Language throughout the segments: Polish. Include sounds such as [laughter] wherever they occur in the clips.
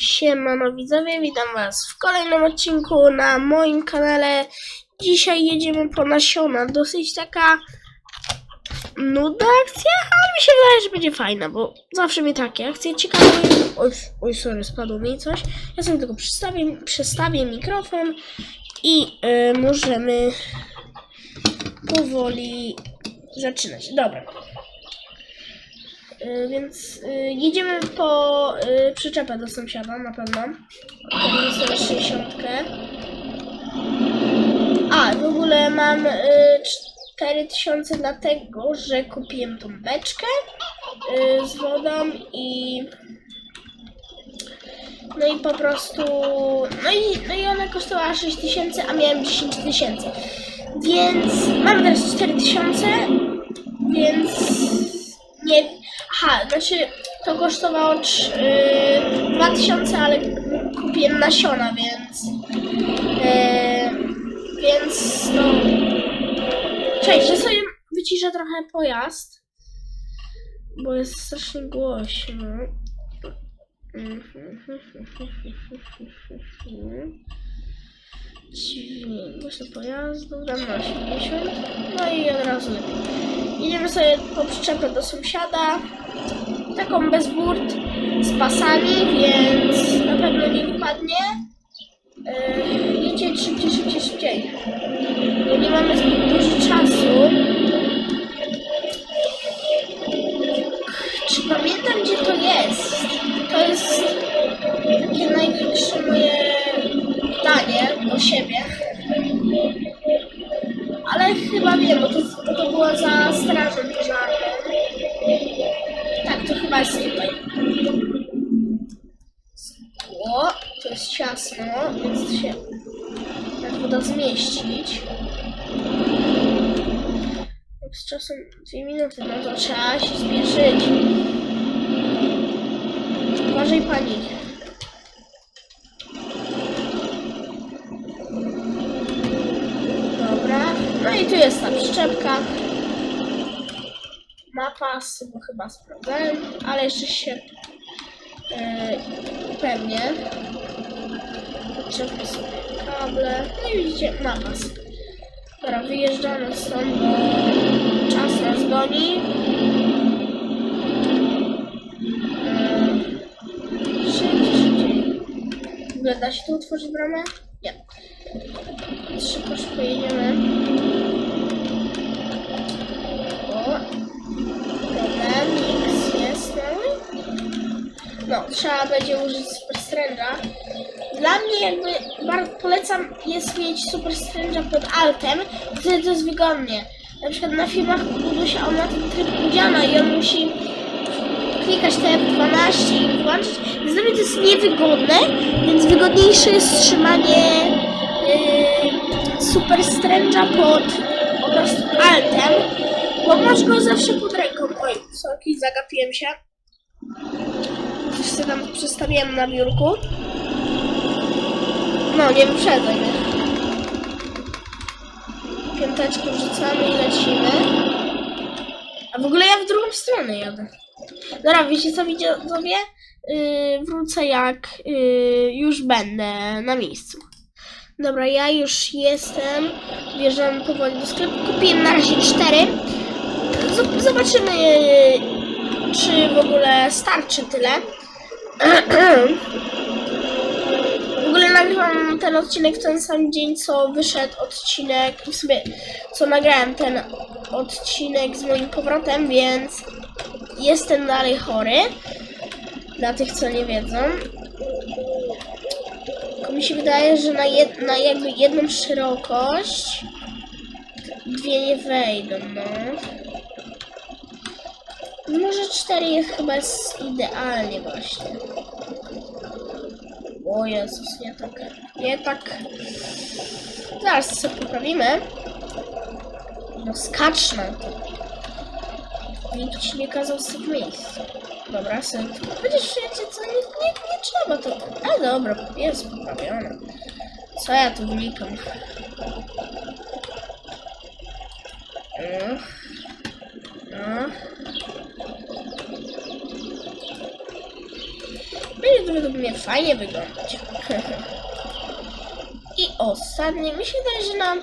Siemano widzowie, witam was w kolejnym odcinku na moim kanale. Dzisiaj jedziemy po nasiona. Dosyć taka nudna akcja, ale mi się wydaje, że będzie fajna, bo zawsze mnie takie akcje ciekawe. Oj, oj sorry, spadło mi coś. Ja sobie tylko przestawię, przestawię mikrofon i y, możemy powoli zaczynać. Dobra. Y, Więc y, jedziemy po y, przyczepę do sąsiada na pewno. Odpalimy sobie 60. A, w ogóle mam y, 4000 dlatego, że kupiłem tą beczkę z wodą i no i po prostu no i, no i ona kosztowała 6000, a miałem 10 tysięcy. Więc mam teraz 4000, więc nie. Aha, znaczy to kosztowało trz- yy, 2000, ale kupiłem nasiona, więc. Yy, więc no. Cześć, że sobie wyciszę trochę pojazd, bo jest strasznie głośno. Dźwięk, głośno pojazdu, dam na 80, no i od razu lepiej. Jedziemy sobie po przyczepę do sąsiada, taką bez burt, z pasami, więc na pewno nie wypadnie. Yy, szybciej, szybciej, szybciej, bo nie mamy zbyt dużo czasu. Czy pamiętam, gdzie to jest? To jest takie największe moje pytanie do siebie. Ale chyba wiem, bo to, bo to było za strażą pożarną. Tak, to chyba jest tutaj. O, to jest ciasno, więc się tak uda zmieścić. Jak z czasem dwie minuty, no to trzeba się spieszyć. Uważaj pani. Dobra. No i tu jest ta przyczepka. Mapa, bo chyba sprawdzałem, ale jeszcze się yy, upewnię. Podczepmy sobie kable. No i widzicie, mapas. Dobra, wyjeżdżamy stąd, bo czas nas goni. Yy, Szybciej, szybciej. Da się tu otworzyć bramę? Nie. Szybko, szybko jedziemy. O. Dobra, mix jest mały. No, trzeba będzie użyć Super Strange'a. Dla mnie jakby bardzo polecam jest mieć Super Strange'a pod altem, wtedy to jest wygodnie. Na przykład na filmach Budusia on ma ten tryb udziana i on musi klikać te F12 i włączyć. Więc dla mnie to jest niewygodne, więc wygodniejsze jest trzymanie yy, Super Strange'a pod po prostu altem, bo masz go zawsze pod ręką. Oj, sorki, zagapiłem się. Sobie tam przestawiłem na biurku. No, nie wyprzedzaj mnie. Piąteczkę wrzucamy i lecimy. A w ogóle ja w drugą stronę jadę. Dobra, wiecie co widzowie? Yy, wrócę jak yy, już będę na miejscu. Dobra, ja już jestem. Wjeżdżam powoli do sklepu. Kupiłem na razie cztery. Zobaczymy, yy, czy w ogóle starczy tyle. W ogóle nagrywam ten odcinek w ten sam dzień, co wyszedł odcinek, w sumie, co nagrałem ten odcinek z moim powrotem, więc jestem dalej chory. Dla tych, co nie wiedzą. Tylko mi się wydaje, że na, jed, na jakby jedną szerokość dwie nie wejdą, no. Może cztery jest chyba idealnie właśnie. O Jezus, nie tak. Nie tak. Zaraz sobie poprawimy. No skacz na to. Nikt ci nie kazał sobie w miejscu. Dobra, sobie. Chociaż wiecie co, nie, nie, nie trzeba to. Ale dobra, jest poprawione. Co ja tu wnikam? No. Według mnie fajnie wyglądać. I ostatnie, mi się wydaje, że na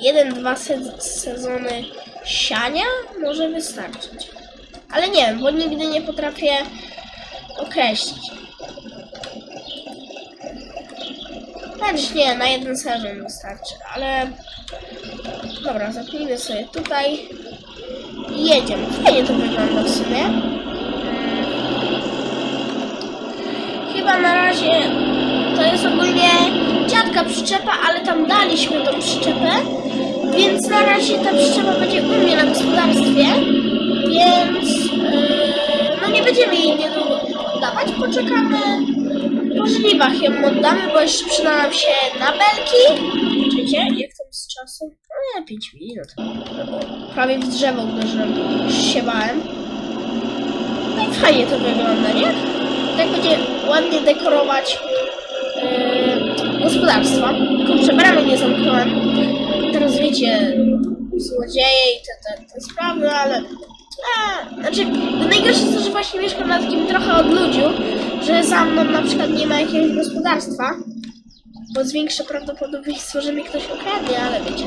jeden, dwa se- sezony siania może wystarczyć. Ale nie wiem, bo nigdy nie potrafię określić. Znaczy nie, na jeden sezon wystarczy, ale dobra, zapnijmy sobie tutaj jedziemy. Fajnie to wygląda w sumie. Chyba na razie to jest ogólnie dziadka przyczepa, ale tam daliśmy tą przyczepę, więc na razie ta przyczepa będzie u mnie na gospodarstwie, więc yy, no nie będziemy jej niedługo oddawać, poczekamy, po żniwach ją oddamy, bo jeszcze przyda nam się na belki. Wiecie, jak tam z czasem? No nie, 5 minut. Prawie w drzewo uderzyłem, już się bałem. No i fajnie to wygląda, nie? Będzie ładnie dekorować yy, gospodarstwa. Kurczę, bramy nie zamknąłem. Teraz wiecie, złodzieje i te, te, te sprawy, ale... A, znaczy, najgorsze jest to, że właśnie mieszkam na takim trochę odludziu, że za mną na przykład nie ma jakiegoś gospodarstwa, bo zwiększę prawdopodobieństwo, że mnie ktoś okradnie, ale wiecie.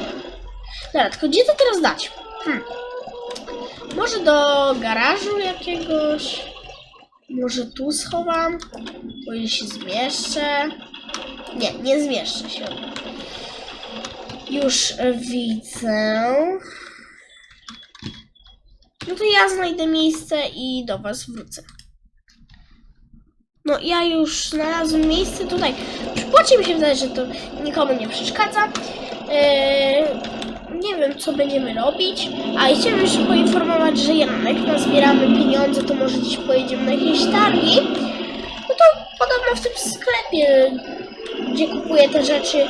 Dobra, tylko gdzie to teraz dać? Hmm. Może do garażu jakiegoś? Może tu schowam? Ile się zmieszczę? Nie, nie zmieszczę się. Już widzę. No to ja znajdę miejsce i do was wrócę. No ja już znalazłem miejsce tutaj. Przy płocie mi się wydaje, że to nikomu nie przeszkadza. Eee, nie wiem, co będziemy robić. A chciałem jeszcze poinformować, że jak nazbieramy pieniądze, to może dziś pojedziemy na jakieś targi. No to podobno w tym sklepie, gdzie kupuję te rzeczy,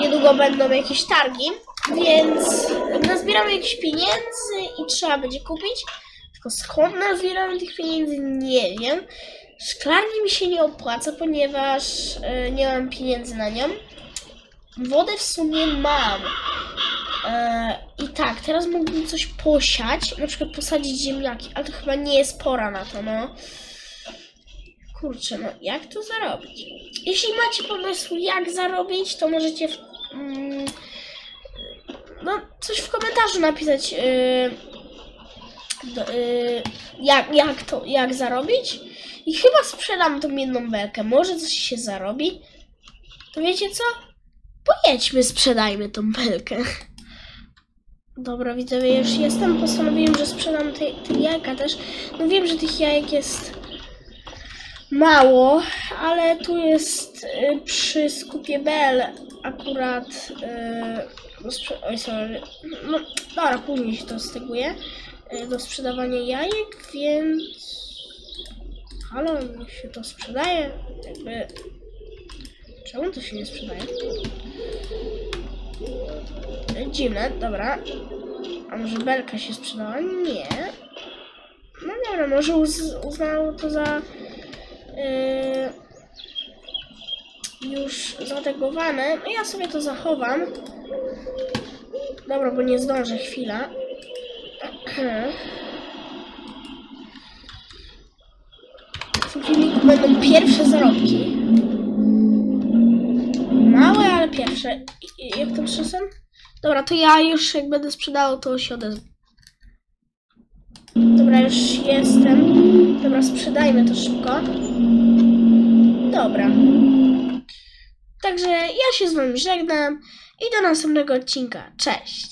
niedługo będą jakieś targi. Więc nazbieramy jakieś pieniędzy i trzeba będzie kupić. Tylko skąd nazbieramy tych pieniędzy, nie wiem. Szklarni mi się nie opłaca, ponieważ e, nie mam pieniędzy na nią. Wodę w sumie mam. E, I tak, teraz mógłbym coś posiać, na przykład posadzić ziemniaki, ale to chyba nie jest pora na to, no. Kurczę, no jak to zarobić? Jeśli macie pomysł, jak zarobić, to możecie w, mm, no, coś w komentarzu napisać, yy, do, yy, jak, jak to, jak zarobić. I chyba sprzedam tą jedną belkę, może coś się zarobi. To wiecie co? Pojedźmy, sprzedajmy tą belkę. Dobra, widzowie, już jestem. Postanowiłem, że sprzedam te, te jajka też. No wiem, że tych jajek jest mało, ale tu jest y, przy skupie Bell akurat. Y, sprze- oj, sorry. No, dobra, później się to styguje. Y, do sprzedawania jajek, więc. Halo, niech się to sprzedaje. Jakby. Czemu to się nie sprzedaje? Y, Dziwne, dobra. A może belka się sprzedała? Nie. No dobra, może uz to za yy, już zategowane. No ja sobie to zachowam. Dobra, bo nie zdążę, chwila. [clears throat] W filmiku będą pierwsze zarobki. Małe, ale pierwsze. Jak to czasem? Dobra, to ja już jak będę sprzedał, to się odezwę. Dobra, już jestem. Dobra, sprzedajmy to szybko. Dobra. Także ja się z wami żegnam i do następnego odcinka. Cześć!